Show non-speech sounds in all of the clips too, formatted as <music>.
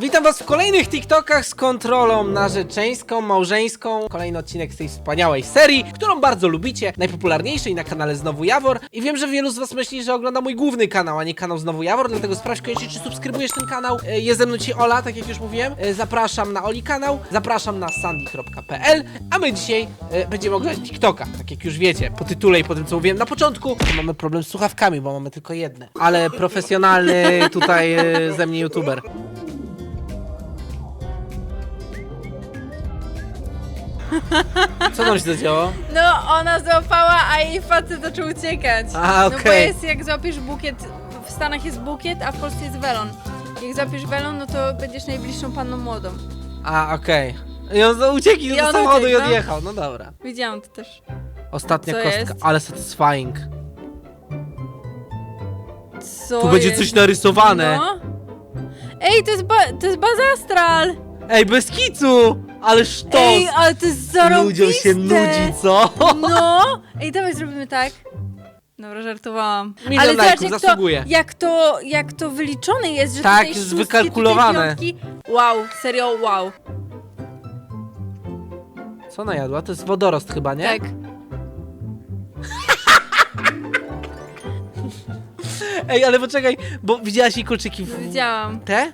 Witam was w kolejnych TikTokach z kontrolą narzeczeńską, małżeńską. Kolejny odcinek z tej wspaniałej serii, którą bardzo lubicie, najpopularniejszej na kanale Znowu Jawor. I wiem, że wielu z was myśli, że ogląda mój główny kanał, a nie kanał Znowu Jawor, dlatego sprawdź koniecznie, czy subskrybujesz ten kanał. E, Jest ze mną ci Ola, tak jak już mówiłem. E, Zapraszam na Oli kanał, zapraszam na sandy.pl, a my dzisiaj e, będziemy oglądać TikToka, tak jak już wiecie, po tytule i po tym, co mówiłem na początku. Mamy problem z słuchawkami, bo mamy tylko jedne. Ale profesjonalny tutaj ze mnie youtuber. Co tam się zadziało? No, ona złapała, a jej facet zaczął uciekać. A, No bo okej. jest, jak złapiesz bukiet, w Stanach jest bukiet, a w Polsce jest welon. Jak złapiesz welon, no to będziesz najbliższą panną młodą. A, okej. I on za- uciekł I do on samochodu i no. odjechał. No dobra. Widziałam to też. Ostatnia Co kostka, jest? ale satisfying. Co Tu będzie jest? coś narysowane. No. Ej, to jest, ba to jest bazastral! Ej, bez kicu! Ale sztos! Ej, ale to jest zarąbiste! Ludziom się nudzi, co? No! Ej, dawaj zrobimy tak. Dobra, żartowałam. Milion Ale zobacz, lajków, jak to, zasługuje. jak to, jak to wyliczone jest, że Tak, tutaj jest szóstki, wykalkulowane. Tutaj piątki. wow, serio wow. Co najadła? To jest wodorost chyba, nie? Tak. Ej, ale poczekaj, bo widziałaś jej kolczyki w... Widziałam. Te?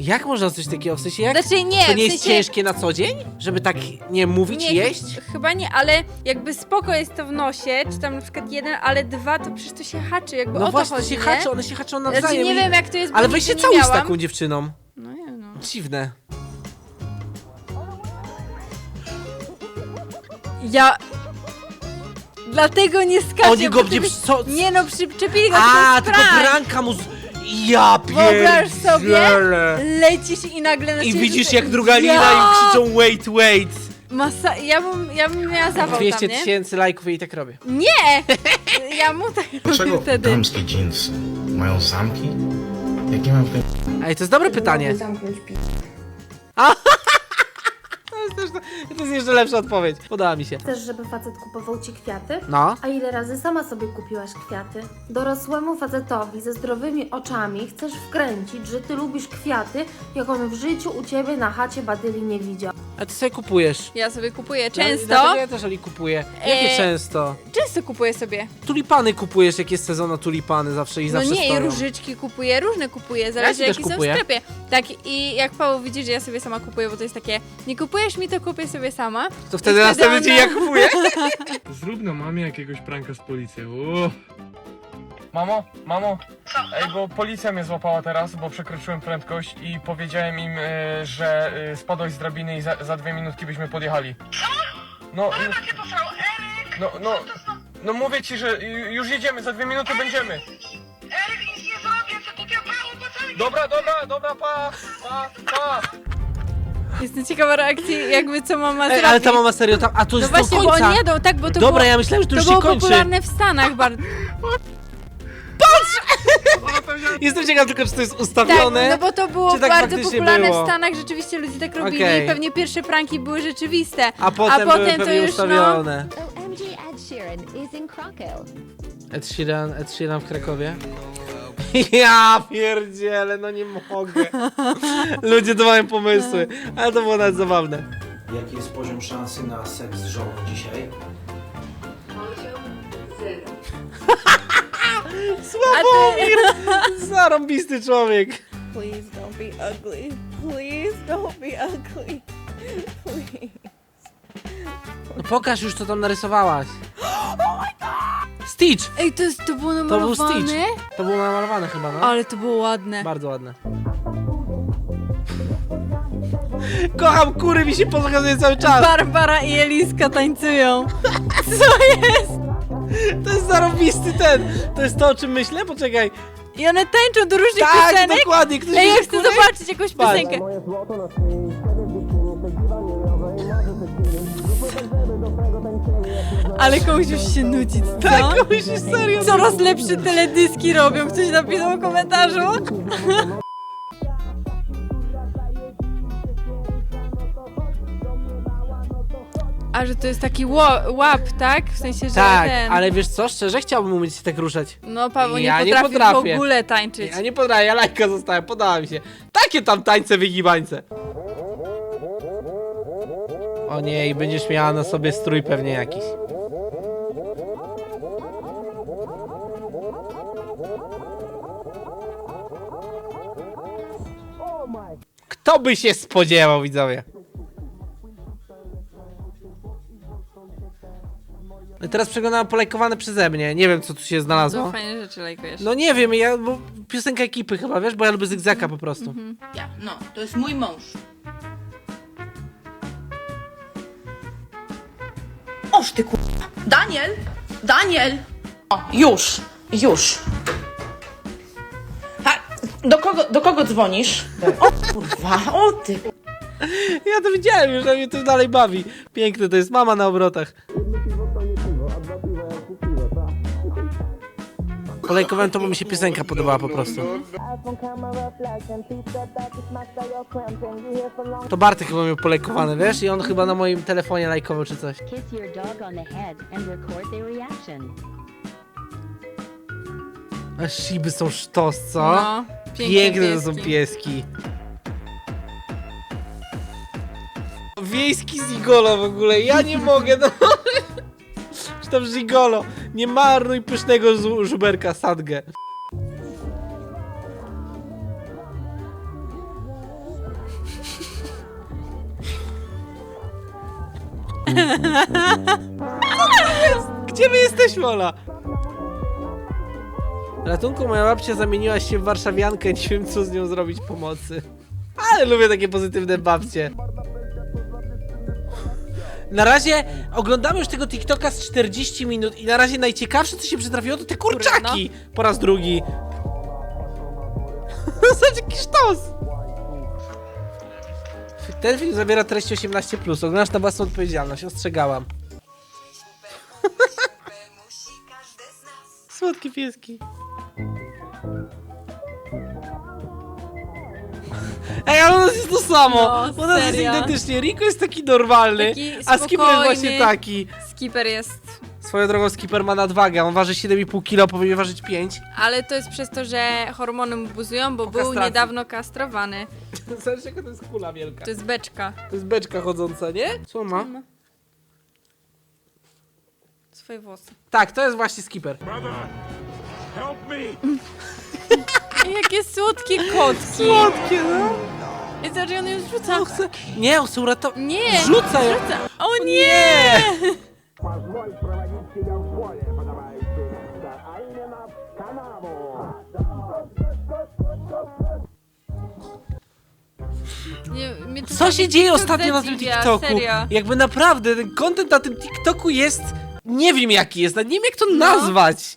Jak można coś takiego? W sensie jak? Znaczy nie, to nie w jest sensie, ciężkie na co dzień? Żeby tak nie mówić, Nie, jeść? ch- Chyba nie, ale jakby spoko jest to w nosie, czy tam na przykład jeden, ale dwa to przecież to się haczy, jakby o No to właśnie, chodzi, się nie? haczą, one się haczą nawzajem. Znaczy nie i- wiem jak to jest, bo Ale nigdy weź się nie całuj z miałam. taką dziewczyną. No nie no. Dziwne. Ja... Dlatego nie skaczę. Oni go bo nie... ty- przy- Co? Nie no, przyczepili go, A, to tylko jest prank. pranka mu... z- Ja Wyobraź sobie, pierdzielę. lecisz i nagle na I ciebie widzisz rzuca- jak druga Ja! lina i krzyczą wait, wait. Masa... Ja bym, ja bym miała zawał 200 tam, nie? tysięcy lajków i tak robię. Nie! Ja mu tak Dlaczego robię wtedy. damskie jeansy mają zamki? Jak nie mam w tym Ej, to jest dobre pytanie. zamknąć pi... to jest jeszcze lepsza odpowiedź. Podoba mi się. Chcesz, żeby facet kupował ci kwiaty? No. A ile razy sama sobie kupiłaś kwiaty? Dorosłemu facetowi ze zdrowymi oczami chcesz wkręcić, że ty lubisz kwiaty, jak on w życiu u ciebie na chacie badyli nie widział. A ty sobie kupujesz. Ja sobie kupuję Dlatego często. Ja też Oli kupuję. Jakie E, często? Często kupuję sobie. Tulipany kupujesz, jak jest sezon na tulipany zawsze i No zawsze nie, i stoją. różyczki kupuję, różne kupuję, zależy też jakie są w kupuję. sklepie. Tak, i jak Paweł widzi, że ja sobie sama kupuję, bo to jest takie, nie kupujesz mi, to kupię sobie sama. To wtedy I następny dzień ja kupuję. <laughs> Zrób na mamie jakiegoś pranka z policją. Mamo, mamo, ej, bo policja mnie złapała teraz, bo przekroczyłem prędkość i powiedziałem im, y, że y, spadłeś z drabiny i za, za dwie minutki byśmy podjechali. Co? No, no, no, no mówię ci, że ju- już jedziemy, za dwie minuty będziemy. Eryk, nic nie zrobię, co to diabeł, pacanie! Dobra, dobra, dobra, pa, pa, pa. Jestem ciekawa reakcji, jakby co mama Ej, zrobi. ale ta mama serio tam... A to No jest właśnie, do bo końca. oni jadą, tak, bo to Dobra, było, ja myślałem, że to to już było się kończy. popularne w Stanach bardzo. Jestem ciekaw tylko, czy to jest Tak, ustawione. no bo to było Czy tak bardzo faktycznie popularne było? w Stanach, rzeczywiście ludzie tak robili Okej. i pewnie pierwsze pranki były rzeczywiste. A potem, potem były to pewnie już, no- ustawione. OMG Ed Sheeran is in Krakow. Ed Sheeran, Ed Sheeran w Krakowie. <laughs> Ja pierdzielę, no nie mogę. Ludzie to mają pomysły, ale to było nawet zabawne. Jaki jest poziom szansy na seks z żoną dzisiaj? Sławomir! Zarąbisty człowiek. Please don't be ugly. Please don't be ugly. Please. No pokaż już, co tam narysowałaś. Stitch! Ej, to, jest, to było To był namalowane? Stitch. To było namalowane chyba, no. Ale to było ładne. Bardzo ładne. Kocham kury, mi się pokazuje cały czas. Barbara i Eliska tańcują. <laughs> Co jest? To jest zarąbisty ten. To jest to, o czym myślę? Poczekaj. I one tańczą do różnych Tak, piosenek? dokładnie. Ktoś Ej, ja chcę kury? zobaczyć jakąś Patrz. piosenkę. Ale komuś już się nudzi, co? Tak, komuś się serio Coraz lepsze teledyski robią, ktoś napisał w komentarzu. A że to jest taki ła- łap, tak? W sensie, że Tak, ten... ale wiesz co, szczerze chciałbym umieć się tak ruszać. No Paweł Ja nie nie potrafi w potrafię. ogóle tańczyć. Ja nie podaję, ja lajka zostałem, podała mi się. Tak Jakie tam tańce wygibańce? O nie, i będziesz miała na sobie strój pewnie jakiś. Kto by się spodziewał, widzowie? No i teraz przeglądam polajkowane przeze mnie. Nie wiem, co tu się znalazło. fajne rzeczy lajkujesz. No nie wiem, ja, bo piosenka ekipy chyba, wiesz, bo ja lubię zygzaka po prostu. Ja, no, to jest mój mąż. Oż ty kurwa. Daniel! Daniel! O, już, już. A, do kogo, do kogo dzwonisz? O kurwa, o ty. Ja to widziałem już, a mnie to dalej bawi. Piękne to jest, mama na obrotach. Polajkowałem to, bo mi się piosenka podobała po prostu. To Bartek chyba miał polajkowane, wiesz? I on chyba na moim telefonie lajkował czy coś. Kiss your dog on the head and record their reaction. A shiby są sztos, co? No, piękne Piękne to są pieski. pieski. Wiejski zigolo w ogóle, ja nie mogę, no. Czy tam zigolo, nie marnuj pysznego żuberka sadgę. <laughs> Gdzie my jesteśmy, Ola? Ratunku, moja babcia zamieniła się w warszawiankę, nie wiem co z nią zrobić pomocy. Ale lubię takie pozytywne babcie. Na razie oglądamy już tego TikToka z 40 minut i na razie najciekawsze co się przytrafiło to te kurczaki po raz drugi. <laughs> Zobacz jaki sztos! Ten film zawiera treść 18+, oglądasz na własną odpowiedzialność, ostrzegałam. <laughs> Słodkie pieski. Ej, ale u nas jest to samo. No, u nas jest serio? identycznie. Rico jest taki normalny, Taki a Skipper jest właśnie spokojny. taki. Skipper jest... Swoją drogą Skipper ma nadwagę, on waży 7,5 kg, powinien ważyć 5. Ale to jest przez to, że hormony mu buzują, bo Po był kastracji. niedawno kastrowany. Zobacz jaka to jest kula wielka. To jest beczka. To jest beczka chodząca, nie? Co ma? Swoje włosy. Tak, to jest właśnie Skipper. Ej, <laughs> Jakie słodkie kotki. Słodkie, no. I zobacz, on ją zrzuca. On chce... Nie, on chce uratować. Nie! Rzuca ją. Rzuca. O nie! Nie, mnie to Co tak się dzieje TikTok ostatnio na tym zadziwia, TikToku? Serio. Jakby naprawdę, ten content na tym TikToku jest... Nie wiem jaki jest, nawet nie wiem jak to nazwać.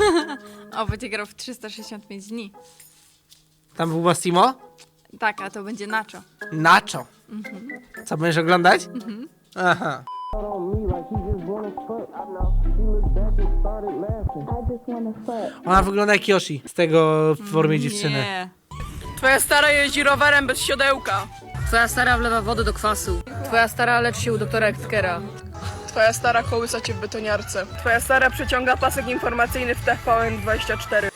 <laughs> O, będzie grał w 365 dni. Tam był Massimo? Tak, a to będzie Nacho. Nacho. Co, będziesz oglądać? Aha. Ona wygląda jak Yoshi z tego w formie dziewczyny. Nie. Twoja stara jeździ rowerem bez siodełka. Twoja stara wlewa wodę do kwasu. Twoja stara leczy się u doktora Ekskera. Twoja stara kołysa cię w betoniarce. Twoja stara przeciąga pasek informacyjny w TVN24.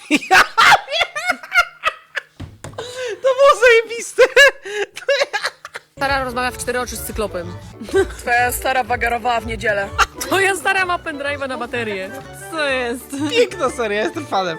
To <laughs> było zajebiste! Stara rozmawia w cztery oczy z cyklopem. <laughs> Twoja stara wagarowała w niedzielę. <laughs> Twoja stara ma pendrive'a na baterię. Co jest? Piękna seria, jestem fanem.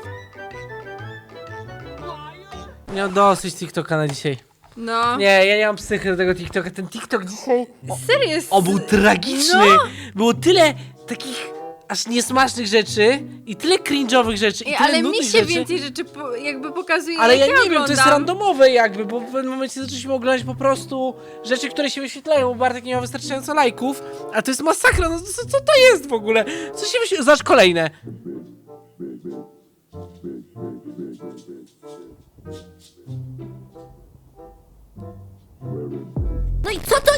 Miał dosyć TikToka na dzisiaj. No. Nie, ja nie mam psychy do tego TikToka. Ten TikTok dzisiaj... Serio jest... O, był tragiczny! No. Było tyle takich aż niesmacznych rzeczy i tyle cringe'owych rzeczy i Ej, tyle ale mi nudnych się rzeczy. więcej rzeczy po, jakby pokazuje, Ale ja jak nie wiem, to jest oglądam. randomowe jakby, bo w pewnym momencie zaczęliśmy oglądać po prostu rzeczy, które się wyświetlają, bo Bartek nie miał wystarczająco lajków, a to jest masakra, no co, co to jest w ogóle? Co się wyświetla? Zobacz kolejne. No i co to,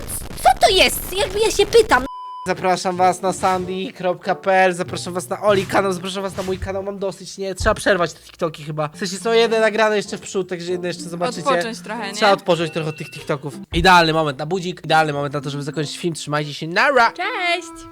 co to jest? Jakby ja się pytam. Zapraszam was na sandy.pl, zapraszam was na Oli kanał, zapraszam was na mój kanał, mam dosyć, nie? Trzeba przerwać te TikToki chyba. W sensie są jedne nagrane jeszcze w przód, także jedne jeszcze zobaczycie. Odpocząć trochę, nie? Trzeba odpocząć trochę od tych TikToków. Idealny moment na budzik, idealny moment na to, żeby zakończyć film. Trzymajcie się, nara! Cześć!